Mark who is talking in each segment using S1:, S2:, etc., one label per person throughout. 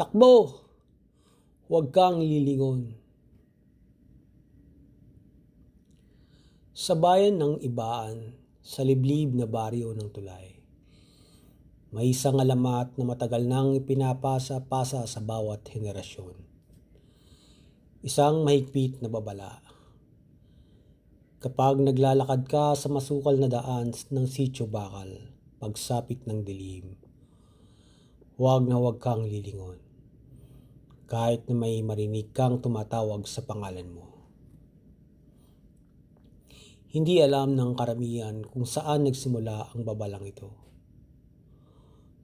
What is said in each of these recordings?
S1: Takbo! Huwag kang lilingon. Sa bayan ng Ibaan, sa liblib na baryo ng Tulay, may isang alamat na matagal nang ipinapasa-pasa sa bawat henerasyon. Isang mahigpit na babala. Kapag naglalakad ka sa masukal na daan ng sityo bakal, pagsapit ng dilim, huwag na huwag kang lilingon. Kahit na may marinig kang tumatawag sa pangalan mo. Hindi alam ng karamihan kung saan nagsimula ang babalang ito.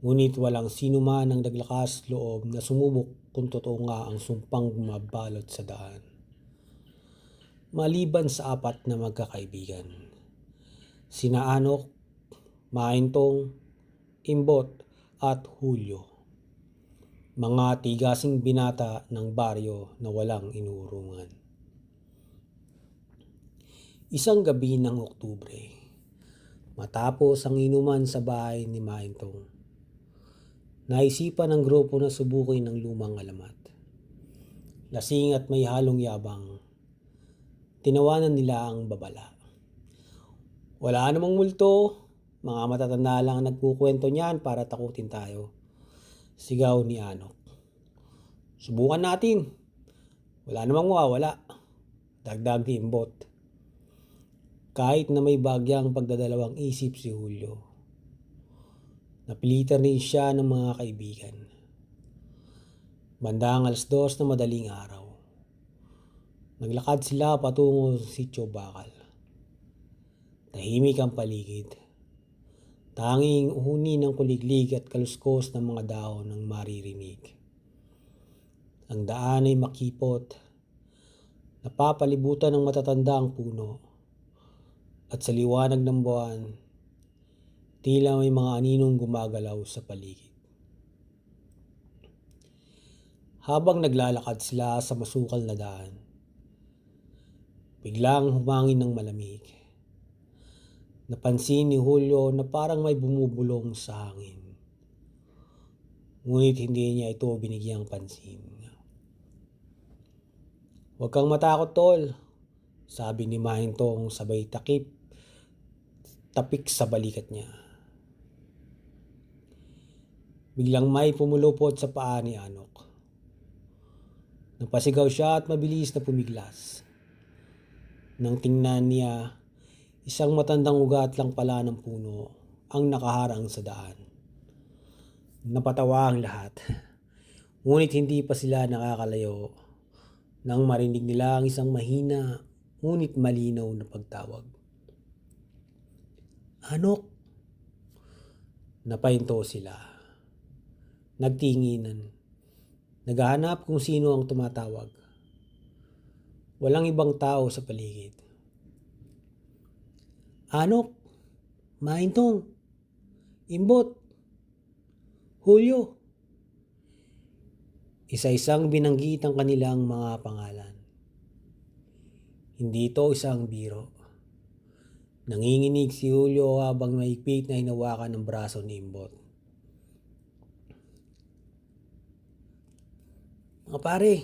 S1: Ngunit walang sino man ang naglakas loob na sumubok kung totoo nga ang sumpang bumabalot sa daan. Maliban sa apat na magkakaibigan. Sina Anok, Maintong, Imbot at Hulyo. Mga tigasing binata ng baryo na walang inurungan. Isang gabi ng Oktubre, matapos ang inuman sa bahay ni Maintong, naisipan ng grupo na subukin ng lumang alamat. Lasing at may halong yabang, tinawanan nila ang babala. Wala namang multo, mga matatanda lang ang nagkukwento niyan para takutin tayo. Sigaw ni Anok. Subukan natin. Wala namang mawawala. Dagdag ni Imbot. Kahit na may bagyang pagdadalawang isip si Julio. Napilitan rin siya ng mga kaibigan. Bandang alas dos na madaling araw. Naglakad sila patungo sa sityo bakal. Tahimik ang paligid. Tanging uhuni ng kuliglig at kaluskos ng mga dahon ng maririnig. Ang daan ay makipot. Napapalibutan ng matatanda ang puno. At sa liwanag ng buwan, tila may mga aninong gumagalaw sa paligid. Habang naglalakad sila sa masukal na daan, biglang humangin ng malamig. Napansin ni Julio na parang may bumubulong sa hangin. Ngunit hindi niya ito binigyang pansin. Huwag kang matakot, tol. Sabi ni Mahintong sabay takip, tapik sa balikat niya. Biglang may pumulupot sa paa ni Anok. Napasigaw siya at mabilis na pumiglas. Nang tingnan niya, isang matandang ugat lang pala ng puno ang nakaharang sa daan. Napatawa ang lahat. Ngunit hindi pa sila nakakalayo nang marinig nila ang isang mahina ngunit malinaw na pagtawag. Anok! Napahinto sila. Nagtinginan. Naghahanap kung sino ang tumatawag. Walang ibang tao sa paligid. Anok, Maintong, Imbot, Hulyo. Isa-isang binanggit ang kanilang mga pangalan. Hindi ito isang biro. Nanginginig si Julio habang maigpit na hinawakan ng braso ni Imbot. Mga pare,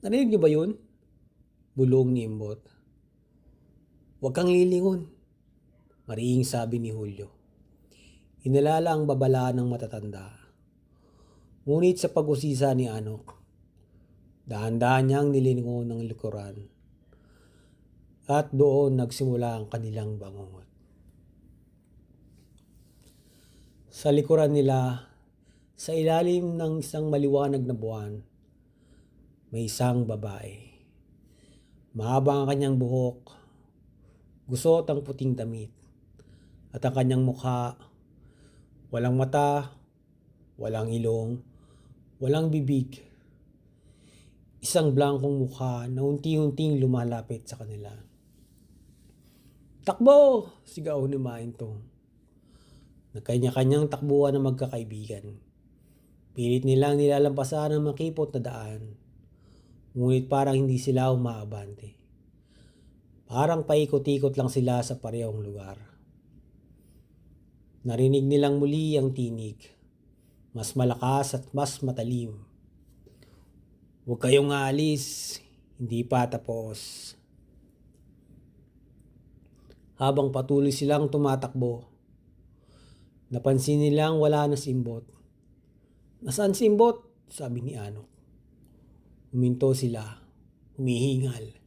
S1: narinig niyo ba yun? Bulong ni Imbot. Huwag kang lilingon. Mariing sabi ni Julio. Inalala ang babala ng matatanda. Ngunit sa pag-usisa ni Anok, dahan-dahan niyang nilingon ng likuran. At doon nagsimula ang kanilang bangungot. Sa likuran nila, sa ilalim ng isang maliwanag na buwan, may isang babae. Mahaba ang kanyang buhok, gusot ang puting damit, at ang kanyang mukha, walang mata, walang ilong, walang bibig. Isang blankong mukha na unti-unting lumalapit sa kanila. Takbo! Sigaw ni Maintong. Nagkanya-kanyang takbuhan ng magkakaibigan. Pilit nilang nilalampasan ang makipot na daan. Ngunit parang hindi sila umaabante. Parang paikot-ikot lang sila sa parehong lugar. Narinig nilang muli ang tinig. mas malakas at mas matalim. Huwag kayong aalis, hindi pa tapos. Habang patuloy silang tumatakbo, napansin nilang wala na si Imbot. Nasaan si Imbot? Sabi ni Anok. Huminto sila, humihingal.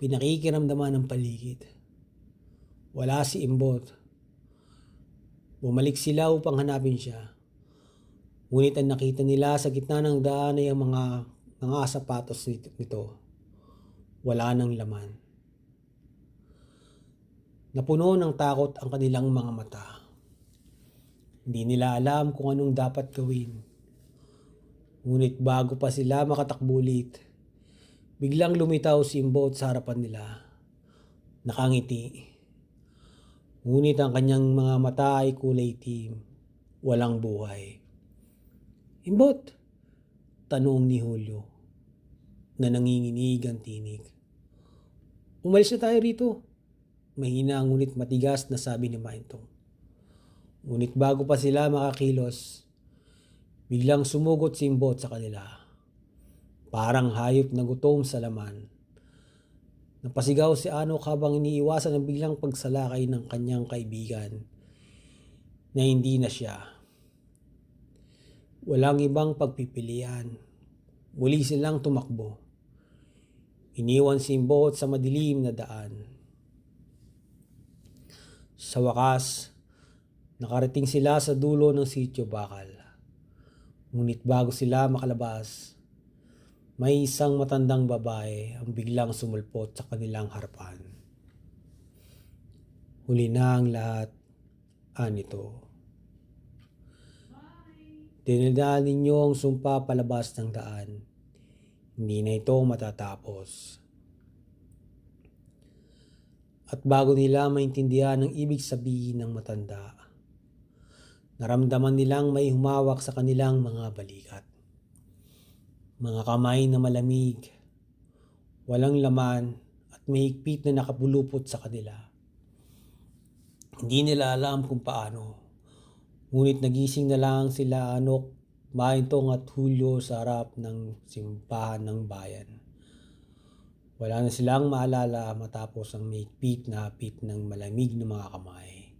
S1: Pinakikiramdaman ng paligid. Wala si Imbot. Bumalik sila upang hanapin siya. Ngunit ang nakita nila sa gitna ng daan ay ang mga, mga sapatos nito. Wala nang laman. Napuno ng takot ang kanilang mga mata. Hindi nila alam kung anong dapat gawin. Ngunit bago pa sila makatakbo ulit, biglang lumitaw si Imbot sa harapan nila. Nakangiti. Ngunit ang kanyang mga mata ay kulay itim, walang buhay. Imbot, tanong ni Julio na nanginginig ang tinig. Umalis na tayo rito. Mahina ngunit matigas na sabi ni Maintong. Ngunit bago pa sila makakilos, biglang sumugot si Imbot sa kanila. Parang hayop na gutom sa laman. Napasigaw si Anok habang iniiwasan ang biglang pagsalakay ng kanyang kaibigan na hindi na siya. Walang ibang pagpipilian. Muli silang tumakbo. Iniwan si Imbot sa madilim na daan. Sa wakas, nakarating sila sa dulo ng sityo bakal. Ngunit bago sila makalabas, may isang matandang babae ang biglang sumulpot sa kanilang harapan. Huli na ang lahat, anito. Dinadaan ninyo ang sumpa palabas ng daan. Hindi na ito matatapos. At bago nila maintindihan ang ibig sabihin ng matanda, naramdaman nilang may humawak sa kanilang mga balikat. Mga kamay na malamig, walang laman at may higpit na nakapulupot sa kanila. Hindi nila alam kung paano. Ngunit nagising na lang sila Anok, Maintong at Julio sa harap ng simbahan ng bayan. Wala na silang maalala matapos ang may higpit na hapit ng malamig na mga kamay.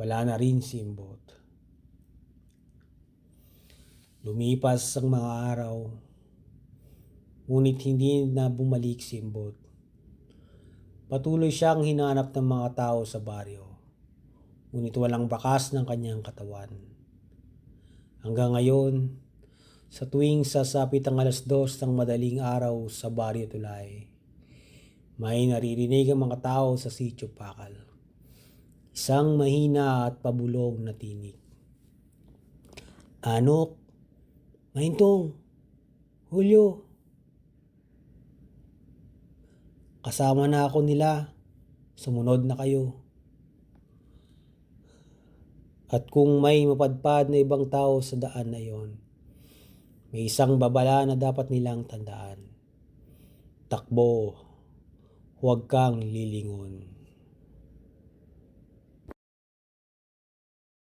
S1: Wala na rin si Imbot. Lumipas ang mga araw, ngunit hindi na bumalik si Imbot. Patuloy siyang hinanap ng mga tao sa baryo, ngunit walang bakas ng kanyang katawan. Hanggang ngayon, sa tuwing sasapit ang alas dos ng madaling araw sa baryo tulay, may naririnig ang mga tao sa sityo pakal. Isang mahina at pabulog na tinig. Anok, Mahintong, Julio. Kasama na ako nila. Sumunod na kayo. At kung may mapadpad na ibang tao sa daan na yon, may isang babala na dapat nilang tandaan. Takbo, huwag kang lilingon.